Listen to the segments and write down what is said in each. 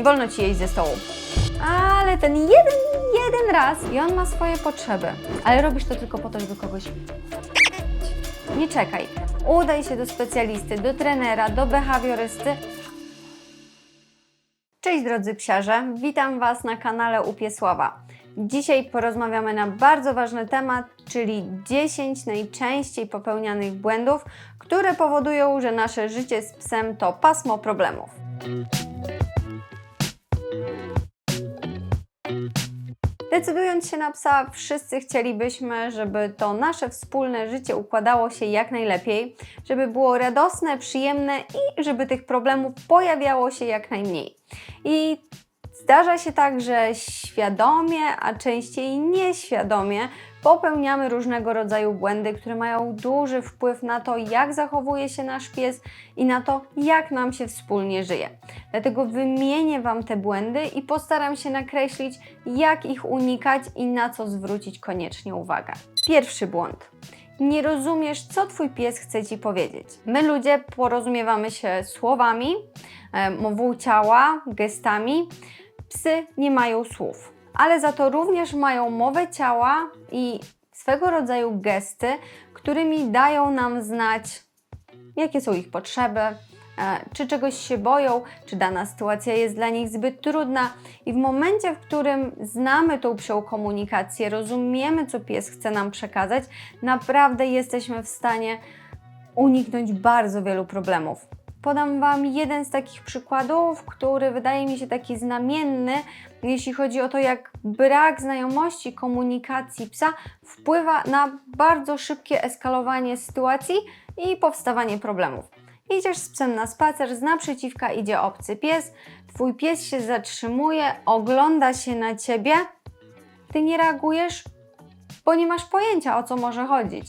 nie wolno ci jeść ze stołu. Ale ten jeden, jeden raz i on ma swoje potrzeby. Ale robisz to tylko po to, żeby kogoś nie czekaj. Udaj się do specjalisty, do trenera, do behawiorysty. Cześć drodzy psiarze, witam Was na kanale Upiesława. Dzisiaj porozmawiamy na bardzo ważny temat, czyli 10 najczęściej popełnianych błędów, które powodują, że nasze życie z psem to pasmo problemów. Decydując się na psa, wszyscy chcielibyśmy, żeby to nasze wspólne życie układało się jak najlepiej, żeby było radosne, przyjemne i żeby tych problemów pojawiało się jak najmniej. I zdarza się tak, że świadomie, a częściej nieświadomie popełniamy różnego rodzaju błędy, które mają duży wpływ na to, jak zachowuje się nasz pies i na to, jak nam się wspólnie żyje. Dlatego wymienię Wam te błędy i postaram się nakreślić, jak ich unikać i na co zwrócić koniecznie uwagę. Pierwszy błąd. Nie rozumiesz, co Twój pies chce Ci powiedzieć. My ludzie porozumiewamy się słowami, mową ciała, gestami. Psy nie mają słów, ale za to również mają mowę ciała i swego rodzaju gesty, którymi dają nam znać, jakie są ich potrzeby, e, czy czegoś się boją, czy dana sytuacja jest dla nich zbyt trudna. I w momencie, w którym znamy tą psią komunikację, rozumiemy, co pies chce nam przekazać, naprawdę jesteśmy w stanie uniknąć bardzo wielu problemów. Podam Wam jeden z takich przykładów, który wydaje mi się taki znamienny, jeśli chodzi o to, jak brak znajomości komunikacji psa wpływa na bardzo szybkie eskalowanie sytuacji i powstawanie problemów. Idziesz z psem na spacer, z naprzeciwka idzie obcy pies, twój pies się zatrzymuje, ogląda się na ciebie, ty nie reagujesz, bo nie masz pojęcia o co może chodzić.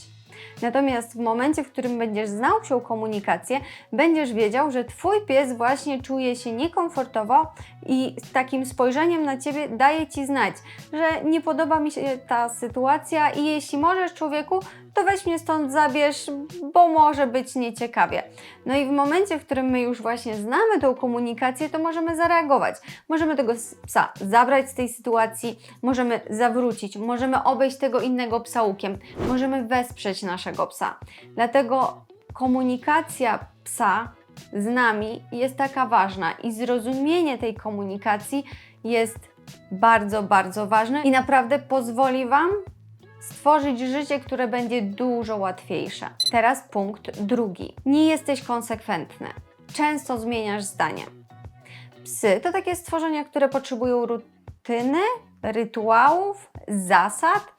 Natomiast w momencie, w którym będziesz znał psią komunikację, będziesz wiedział, że Twój pies właśnie czuje się niekomfortowo i z takim spojrzeniem na Ciebie daje Ci znać, że nie podoba mi się ta sytuacja i jeśli możesz człowieku, to weź mnie stąd zabierz, bo może być nieciekawie. No i w momencie, w którym my już właśnie znamy tą komunikację, to możemy zareagować. Możemy tego psa zabrać z tej sytuacji, możemy zawrócić, możemy obejść tego innego psa łukiem, możemy wesprzeć naszego psa. Dlatego komunikacja psa z nami jest taka ważna i zrozumienie tej komunikacji jest bardzo, bardzo ważne i naprawdę pozwoli Wam stworzyć życie, które będzie dużo łatwiejsze. Teraz punkt drugi. Nie jesteś konsekwentny. Często zmieniasz zdanie. Psy to takie stworzenia, które potrzebują rutyny, rytuałów, zasad.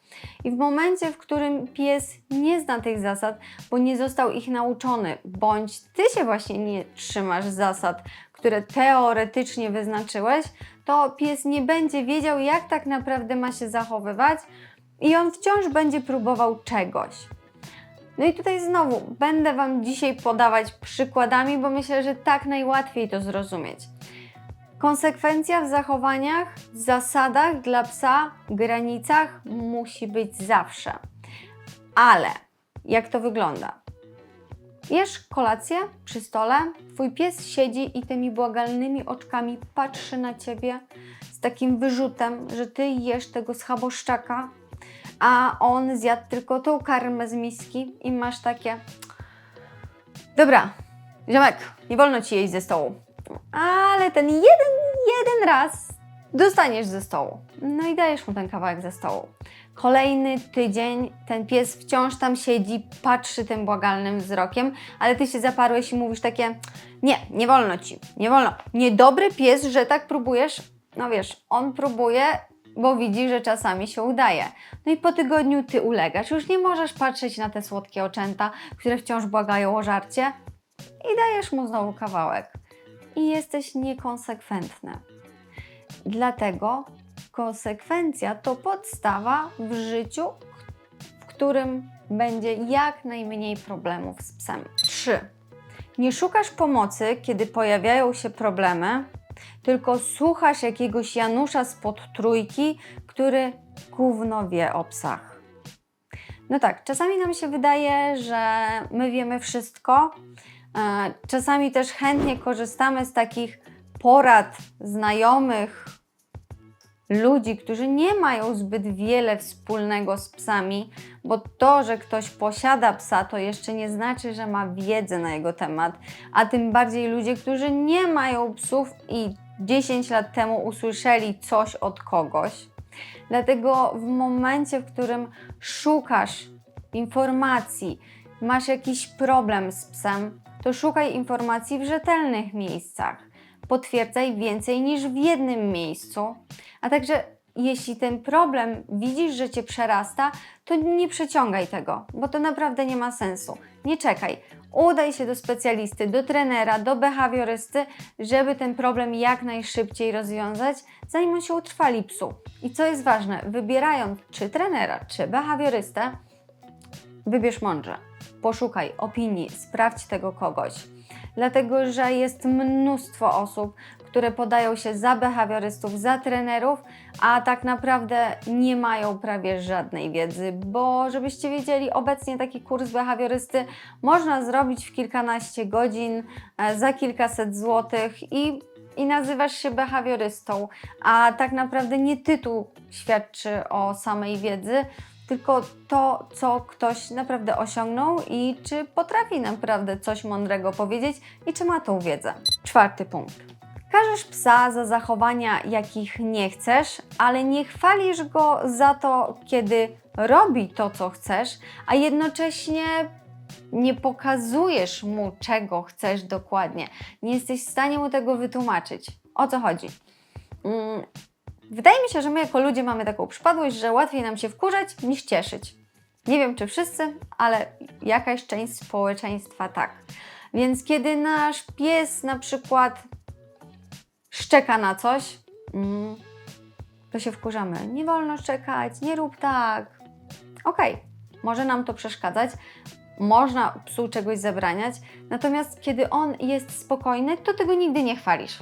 I w momencie, w którym pies nie zna tych zasad, bo nie został ich nauczony, bądź ty się właśnie nie trzymasz zasad, które teoretycznie wyznaczyłeś, to pies nie będzie wiedział, jak tak naprawdę ma się zachowywać, i on wciąż będzie próbował czegoś. No i tutaj znowu będę Wam dzisiaj podawać przykładami, bo myślę, że tak najłatwiej to zrozumieć. Konsekwencja w zachowaniach, zasadach dla psa, granicach musi być zawsze. Ale jak to wygląda? Jesz kolację przy stole, twój pies siedzi i tymi błagalnymi oczkami patrzy na ciebie z takim wyrzutem, że ty jesz tego schaboszczaka, a on zjadł tylko tą karmę z miski i masz takie dobra, ziomek, nie wolno Ci jeść ze stołu. Ale ten jeden, jeden raz dostaniesz ze stołu. No i dajesz mu ten kawałek ze stołu. Kolejny tydzień ten pies wciąż tam siedzi, patrzy tym błagalnym wzrokiem, ale ty się zaparłeś i mówisz takie: Nie, nie wolno ci, nie wolno. Niedobry pies, że tak próbujesz. No wiesz, on próbuje bo widzi, że czasami się udaje. No i po tygodniu ty ulegasz, już nie możesz patrzeć na te słodkie oczęta, które wciąż błagają o żarcie i dajesz mu znowu kawałek. I jesteś niekonsekwentny. Dlatego konsekwencja to podstawa w życiu, w którym będzie jak najmniej problemów z psem. 3. Nie szukasz pomocy, kiedy pojawiają się problemy, tylko słuchasz jakiegoś Janusza spod trójki, który gówno wie o psach. No tak, czasami nam się wydaje, że my wiemy wszystko. Czasami też chętnie korzystamy z takich porad znajomych, ludzi, którzy nie mają zbyt wiele wspólnego z psami, bo to, że ktoś posiada psa, to jeszcze nie znaczy, że ma wiedzę na jego temat, a tym bardziej ludzie, którzy nie mają psów i 10 lat temu usłyszeli coś od kogoś. Dlatego w momencie, w którym szukasz informacji, masz jakiś problem z psem, to szukaj informacji w rzetelnych miejscach. Potwierdzaj więcej niż w jednym miejscu, a także jeśli ten problem widzisz, że cię przerasta, to nie przeciągaj tego, bo to naprawdę nie ma sensu. Nie czekaj. Udaj się do specjalisty, do trenera, do behawiorysty, żeby ten problem jak najszybciej rozwiązać, zanim on się utrwali psu. I co jest ważne, wybierając czy trenera, czy behawiorystę, wybierz mądrze. Poszukaj opinii, sprawdź tego kogoś. Dlatego, że jest mnóstwo osób, które podają się za behawiorystów, za trenerów, a tak naprawdę nie mają prawie żadnej wiedzy, bo żebyście wiedzieli, obecnie taki kurs behawiorysty można zrobić w kilkanaście godzin e, za kilkaset złotych i i nazywasz się behawiorystą, a tak naprawdę nie tytuł świadczy o samej wiedzy, tylko to, co ktoś naprawdę osiągnął i czy potrafi naprawdę coś mądrego powiedzieć i czy ma tą wiedzę. Czwarty punkt. Każesz psa za zachowania, jakich nie chcesz, ale nie chwalisz go za to, kiedy robi to, co chcesz, a jednocześnie nie pokazujesz mu, czego chcesz dokładnie. Nie jesteś w stanie mu tego wytłumaczyć. O co chodzi? Mm, Wydaje mi się, że my jako ludzie mamy taką przypadłość, że łatwiej nam się wkurzać niż cieszyć. Nie wiem, czy wszyscy, ale jakaś część społeczeństwa tak. Więc kiedy nasz pies na przykład szczeka na coś, mm, to się wkurzamy. Nie wolno szczekać, nie rób tak. Okej, może nam to przeszkadzać, można psu czegoś zabraniać, natomiast kiedy on jest spokojny, to tego nigdy nie chwalisz.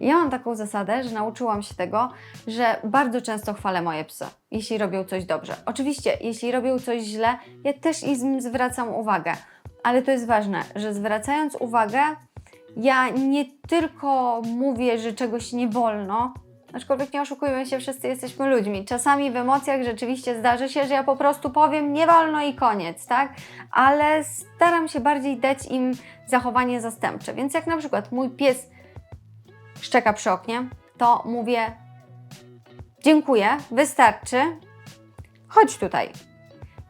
Ja mam taką zasadę, że nauczyłam się tego, że bardzo często chwalę moje psy, jeśli robią coś dobrze. Oczywiście, jeśli robią coś źle, ja też im zwracam uwagę, ale to jest ważne, że zwracając uwagę, ja nie tylko mówię, że czegoś nie wolno, aczkolwiek nie oszukujmy się, wszyscy jesteśmy ludźmi. Czasami w emocjach rzeczywiście zdarzy się, że ja po prostu powiem nie wolno i koniec, tak? Ale staram się bardziej dać im zachowanie zastępcze. Więc jak na przykład mój pies szczeka przy oknie, to mówię dziękuję, wystarczy, chodź tutaj.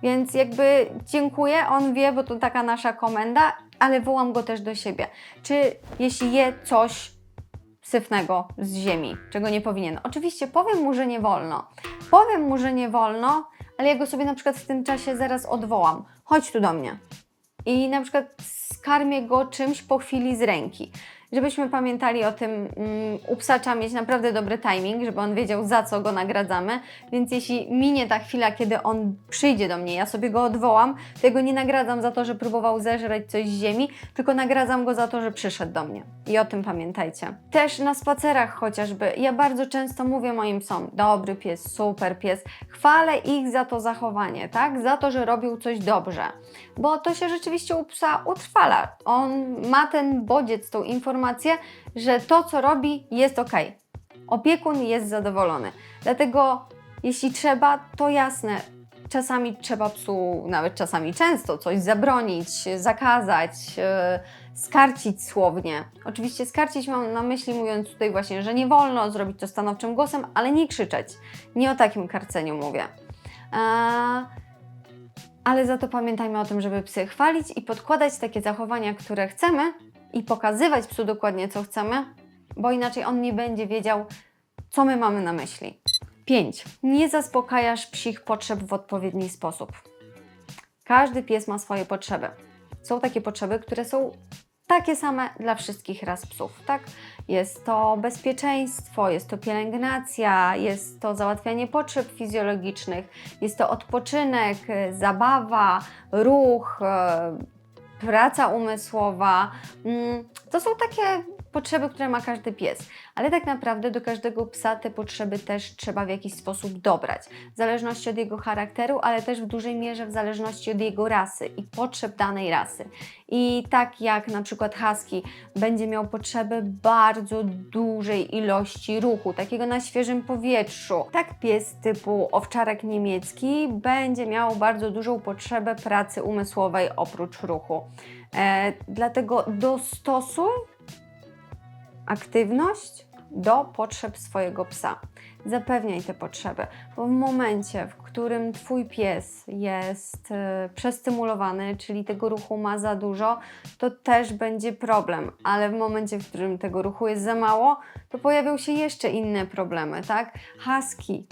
Więc jakby dziękuję, on wie, bo to taka nasza komenda, ale wołam go też do siebie. Czy jeśli je coś syfnego z ziemi, czego nie powinien. Oczywiście powiem mu, że nie wolno. Powiem mu, że nie wolno, ale ja go sobie na przykład w tym czasie zaraz odwołam. Chodź tu do mnie. I na przykład skarmię go czymś po chwili z ręki żebyśmy pamiętali o tym, um, u psa trzeba mieć naprawdę dobry timing, żeby on wiedział za co go nagradzamy, więc jeśli minie ta chwila, kiedy on przyjdzie do mnie, ja sobie go odwołam, to go nie nagradzam za to, że próbował zeżreć coś z ziemi, tylko nagradzam go za to, że przyszedł do mnie. I o tym pamiętajcie. Też na spacerach chociażby, ja bardzo często mówię moim psom, dobry pies, super pies, chwalę ich za to zachowanie, tak? Za to, że robił coś dobrze, bo to się rzeczywiście u psa utrwala. On ma ten bodziec, tą informację, informację, że to, co robi, jest ok. Opiekun jest zadowolony. Dlatego, jeśli trzeba, to jasne, czasami trzeba psu, nawet czasami często, coś zabronić, zakazać, yy, skarcić słownie. Oczywiście skarcić mam na myśli, mówiąc tutaj właśnie, że nie wolno zrobić to stanowczym głosem, ale nie krzyczeć. Nie o takim karceniu mówię. Eee, ale za to pamiętajmy o tym, żeby psy chwalić i podkładać takie zachowania, które chcemy, i pokazywać psu dokładnie, co chcemy, bo inaczej on nie będzie wiedział, co my mamy na myśli. 5. Nie zaspokajasz psich potrzeb w odpowiedni sposób. Każdy pies ma swoje potrzeby. Są takie potrzeby, które są takie same dla wszystkich ras psów, tak? Jest to bezpieczeństwo, jest to pielęgnacja, jest to załatwianie potrzeb fizjologicznych, jest to odpoczynek, zabawa, ruch, praca umysłowa. Mm, to są takie potrzeby, które ma każdy pies, ale tak naprawdę do każdego psa te potrzeby też trzeba w jakiś sposób dobrać, w zależności od jego charakteru, ale też w dużej mierze w zależności od jego rasy i potrzeb danej rasy. I tak jak na przykład husky będzie miał potrzebę bardzo dużej ilości ruchu, takiego na świeżym powietrzu, tak pies typu owczarek niemiecki będzie miał bardzo dużą potrzebę pracy umysłowej oprócz ruchu. E, dlatego dostosuj aktywność do potrzeb swojego psa. Zapewniaj te potrzeby, bo w momencie, w którym Twój pies jest e, przestymulowany, czyli tego ruchu ma za dużo, to też będzie problem, ale w momencie, w którym tego ruchu jest za mało, to pojawią się jeszcze inne problemy, tak? Husky.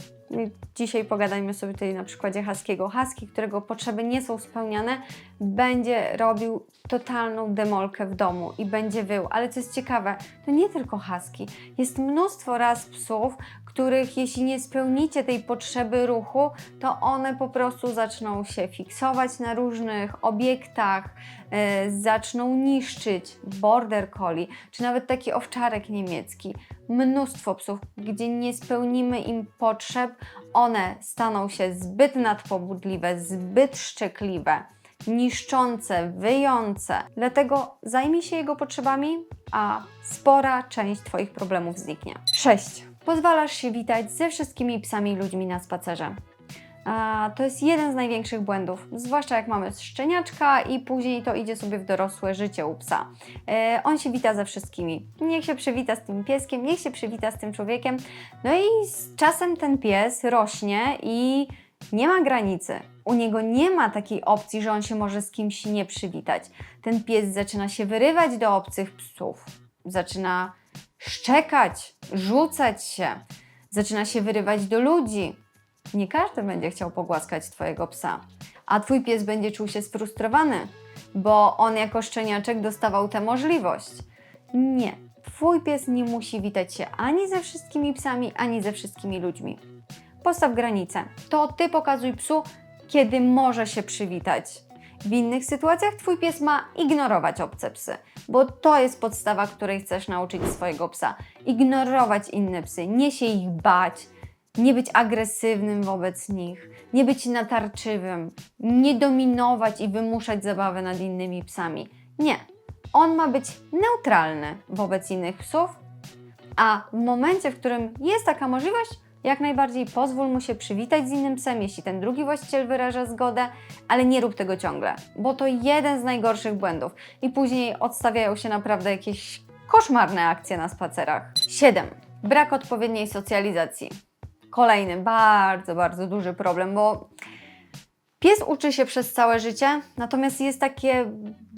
Dzisiaj pogadajmy sobie tutaj na przykładzie Haskiego. Husky, którego potrzeby nie są spełniane, będzie robił totalną demolkę w domu i będzie wył. Ale co jest ciekawe, to nie tylko Husky. Jest mnóstwo ras psów, których jeśli nie spełnicie tej potrzeby ruchu, to one po prostu zaczną się fiksować na różnych obiektach, e, zaczną niszczyć border collie, czy nawet taki owczarek niemiecki. Mnóstwo psów, gdzie nie spełnimy im potrzeb, one staną się zbyt nadpobudliwe, zbyt szczekliwe niszczące, wyjące. Dlatego zajmij się jego potrzebami, a spora część Twoich problemów zniknie. 6. Pozwalasz się witać ze wszystkimi psami i ludźmi na spacerze. A, to jest jeden z największych błędów, zwłaszcza jak mamy szczeniaczka i później to idzie sobie w dorosłe życie u psa. E, on się wita ze wszystkimi. Niech się przywita z tym pieskiem, niech się przywita z tym człowiekiem. No i z czasem ten pies rośnie i nie ma granicy. U niego nie ma takiej opcji, że on się może z kimś nie przywitać. Ten pies zaczyna się wyrywać do obcych psów, zaczyna szczekać, rzucać się, zaczyna się wyrywać do ludzi. Nie każdy będzie chciał pogłaskać Twojego psa, a Twój pies będzie czuł się sfrustrowany, bo on jako szczeniaczek dostawał tę możliwość. Nie, Twój pies nie musi witać się ani ze wszystkimi psami, ani ze wszystkimi ludźmi. Postaw granice. To Ty pokazuj psu, kiedy może się przywitać. W innych sytuacjach Twój pies ma ignorować obce psy, bo to jest podstawa, której chcesz nauczyć swojego psa. Ignorować inne psy, nie się ich bać, nie być agresywnym wobec nich, nie być natarczywym, nie dominować i wymuszać zabawę nad innymi psami. Nie. On ma być neutralny wobec innych psów, a w momencie, w którym jest taka możliwość, jak najbardziej pozwól mu się przywitać z innym psem, jeśli ten drugi właściciel wyraża zgodę, ale nie rób tego ciągle, bo to jeden z najgorszych błędów i później odstawiają się naprawdę jakieś koszmarne akcje na spacerach. 7. Brak odpowiedniej socjalizacji. Kolejny bardzo, bardzo duży problem, bo Pies uczy się przez całe życie, natomiast jest takie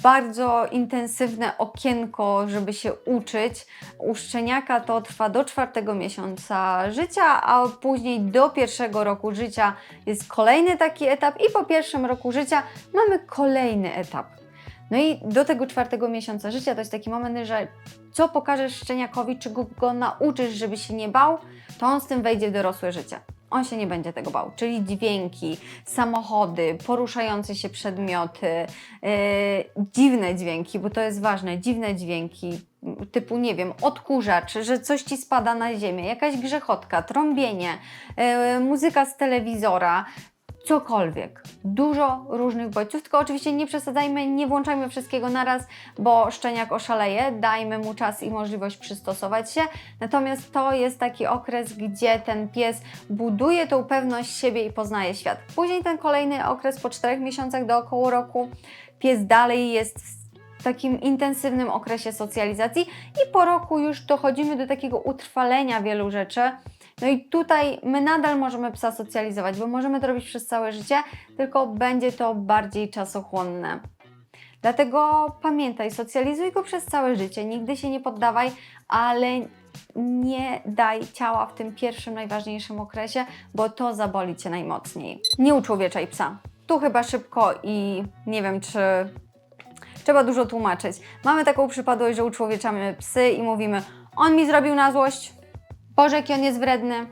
bardzo intensywne okienko, żeby się uczyć. U szczeniaka to trwa do czwartego miesiąca życia, a później do pierwszego roku życia jest kolejny taki etap i po pierwszym roku życia mamy kolejny etap. No i do tego czwartego miesiąca życia to jest taki moment, że co pokażesz szczeniakowi, czego go nauczysz, żeby się nie bał, to on z tym wejdzie w dorosłe życie on się nie będzie tego bał. Czyli dźwięki, samochody, poruszające się przedmioty, yy, dziwne dźwięki, bo to jest ważne, dziwne dźwięki, typu, nie wiem, odkurzacz, że coś ci spada na ziemię, jakaś grzechotka, trąbienie, yy, muzyka z telewizora, cokolwiek. Dużo różnych bodźców, tylko oczywiście nie przesadzajmy, nie włączajmy wszystkiego naraz, bo szczeniak oszaleje, dajmy mu czas i możliwość przystosować się. Natomiast to jest taki okres, gdzie ten pies buduje tą pewność siebie i poznaje świat. Później ten kolejny okres po czterech miesiącach do około roku, pies dalej jest w takim intensywnym okresie socjalizacji i po roku już dochodzimy do takiego utrwalenia wielu rzeczy no i tutaj my nadal możemy psa socjalizować, bo możemy to robić przez całe życie, tylko będzie to bardziej czasochłonne. Dlatego pamiętaj, socjalizuj go przez całe życie, nigdy się nie poddawaj, ale nie daj ciała w tym pierwszym, najważniejszym okresie, bo to zaboli Cię najmocniej. Nie uczłowieczaj psa. Tu chyba szybko i nie wiem, czy trzeba dużo tłumaczyć. Mamy taką przypadłość, że uczłowieczamy psy i mówimy, on mi zrobił na złość, Boże, jaki on jest wredny.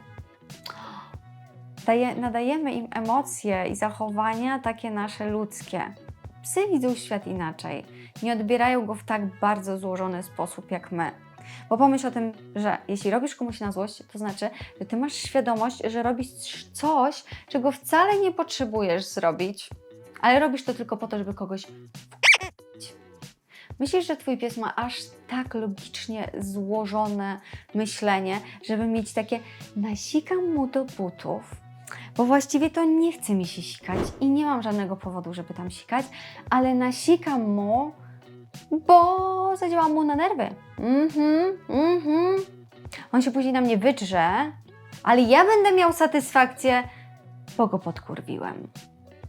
Daje, nadajemy im emocje i zachowania takie nasze ludzkie. Psy widzą świat inaczej. Nie odbierają go w tak bardzo złożony sposób jak my. Bo pomyśl o tym, że jeśli robisz komuś na złość, to znaczy, że ty masz świadomość, że robisz coś, czego wcale nie potrzebujesz zrobić, ale robisz to tylko po to, żeby kogoś. Myślisz, że twój pies ma aż tak logicznie złożone myślenie, żeby mieć takie nasikam mu do butów, bo właściwie to nie chce mi się sikać i nie mam żadnego powodu, żeby tam sikać, ale nasikam mu, bo zadziałam mu na nerwy. Mhm, mhm. On się później na mnie wydrze, ale ja będę miał satysfakcję, bo go podkurwiłem.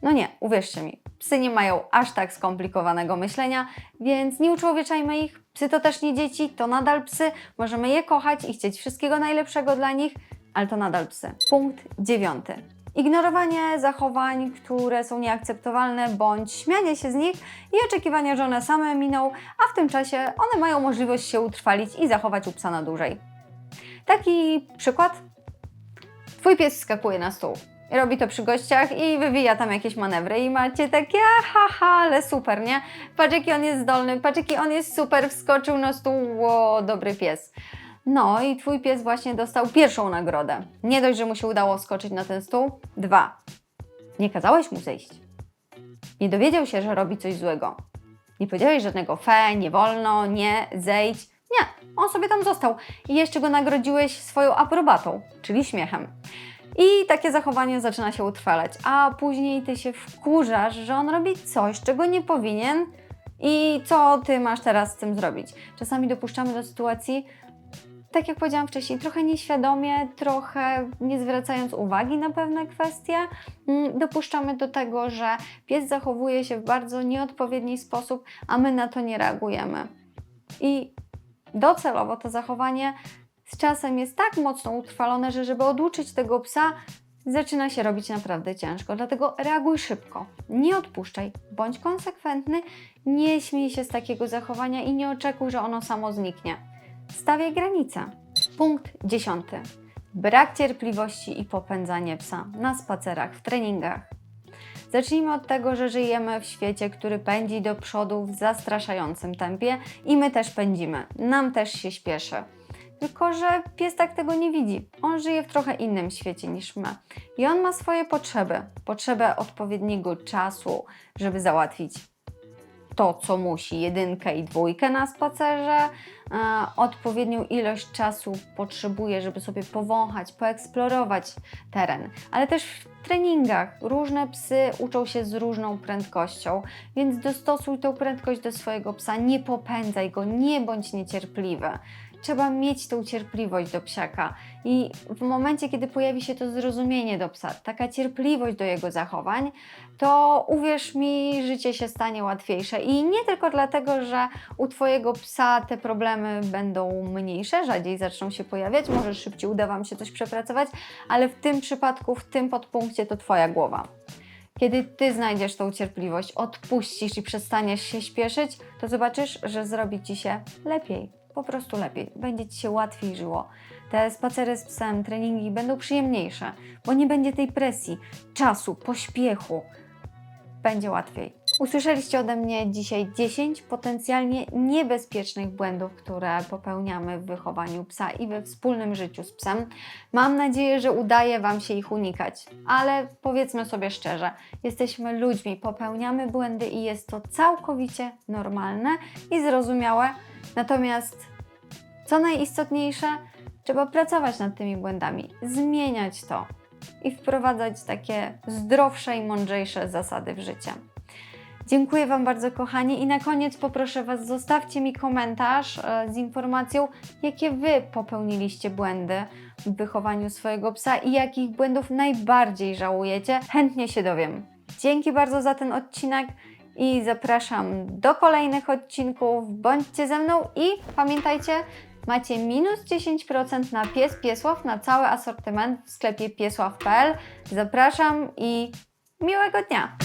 No nie, uwierzcie mi, psy nie mają aż tak skomplikowanego myślenia, więc nie uczłowieczajmy ich. Psy to też nie dzieci, to nadal psy. Możemy je kochać i chcieć wszystkiego najlepszego dla nich, ale to nadal psy. Punkt dziewiąty. Ignorowanie zachowań, które są nieakceptowalne, bądź śmianie się z nich i oczekiwania, że one same miną, a w tym czasie one mają możliwość się utrwalić i zachować u psa na dłużej. Taki przykład. Twój pies skakuje na stół. Robi to przy gościach i wywija tam jakieś manewry i macie takie haha, ale super, nie? Patrz jaki on jest zdolny, patrz jaki on jest super, wskoczył na stół, ło, dobry pies. No i twój pies właśnie dostał pierwszą nagrodę. Nie dość, że mu się udało skoczyć na ten stół. Dwa. Nie kazałeś mu zejść. Nie dowiedział się, że robi coś złego. Nie powiedziałeś żadnego fe, nie wolno, nie, zejdź. Nie, on sobie tam został. I jeszcze go nagrodziłeś swoją aprobatą, czyli śmiechem. I takie zachowanie zaczyna się utrwalać, a później ty się wkurzasz, że on robi coś, czego nie powinien i co ty masz teraz z tym zrobić. Czasami dopuszczamy do sytuacji, tak jak powiedziałam wcześniej, trochę nieświadomie, trochę nie zwracając uwagi na pewne kwestie, mm, dopuszczamy do tego, że pies zachowuje się w bardzo nieodpowiedni sposób, a my na to nie reagujemy. I docelowo to zachowanie z czasem jest tak mocno utrwalone, że żeby oduczyć tego psa, zaczyna się robić naprawdę ciężko. Dlatego reaguj szybko, nie odpuszczaj, bądź konsekwentny, nie śmiej się z takiego zachowania i nie oczekuj, że ono samo zniknie. Stawiaj granice. Punkt dziesiąty. Brak cierpliwości i popędzanie psa na spacerach, w treningach. Zacznijmy od tego, że żyjemy w świecie, który pędzi do przodu w zastraszającym tempie i my też pędzimy. Nam też się śpieszy. Tylko, że pies tak tego nie widzi. On żyje w trochę innym świecie niż my. I on ma swoje potrzeby. Potrzebę odpowiedniego czasu, żeby załatwić to, co musi, jedynkę i dwójkę na spacerze, e, odpowiednią ilość czasu potrzebuje, żeby sobie powąchać, poeksplorować teren, ale też w treningach. Różne psy uczą się z różną prędkością, więc dostosuj tą prędkość do swojego psa, nie popędzaj go, nie bądź niecierpliwy trzeba mieć tą cierpliwość do psiaka. I w momencie, kiedy pojawi się to zrozumienie do psa, taka cierpliwość do jego zachowań, to uwierz mi, życie się stanie łatwiejsze. I nie tylko dlatego, że u Twojego psa te problemy będą mniejsze, rzadziej zaczną się pojawiać, może szybciej uda Wam się coś przepracować, ale w tym przypadku, w tym podpunkcie to Twoja głowa. Kiedy ty znajdziesz tą cierpliwość, odpuścisz i przestaniesz się śpieszyć, to zobaczysz, że zrobi ci się lepiej po prostu lepiej, będzie Ci się łatwiej żyło. Te spacery z psem, treningi będą przyjemniejsze, bo nie będzie tej presji, czasu, pośpiechu. Będzie łatwiej. Usłyszeliście ode mnie dzisiaj 10 potencjalnie niebezpiecznych błędów, które popełniamy w wychowaniu psa i we wspólnym życiu z psem. Mam nadzieję, że udaje Wam się ich unikać, ale powiedzmy sobie szczerze, jesteśmy ludźmi, popełniamy błędy i jest to całkowicie normalne i zrozumiałe. Natomiast co najistotniejsze, trzeba pracować nad tymi błędami, zmieniać to i wprowadzać takie zdrowsze i mądrzejsze zasady w życie. Dziękuję Wam bardzo, kochani, i na koniec poproszę Was, zostawcie mi komentarz e, z informacją, jakie Wy popełniliście błędy w wychowaniu swojego psa i jakich błędów najbardziej żałujecie. Chętnie się dowiem. Dzięki bardzo za ten odcinek i zapraszam do kolejnych odcinków. Bądźcie ze mną i pamiętajcie, macie minus 10% na pies Piesław, na cały asortyment w sklepie piesław.pl. Zapraszam i miłego dnia!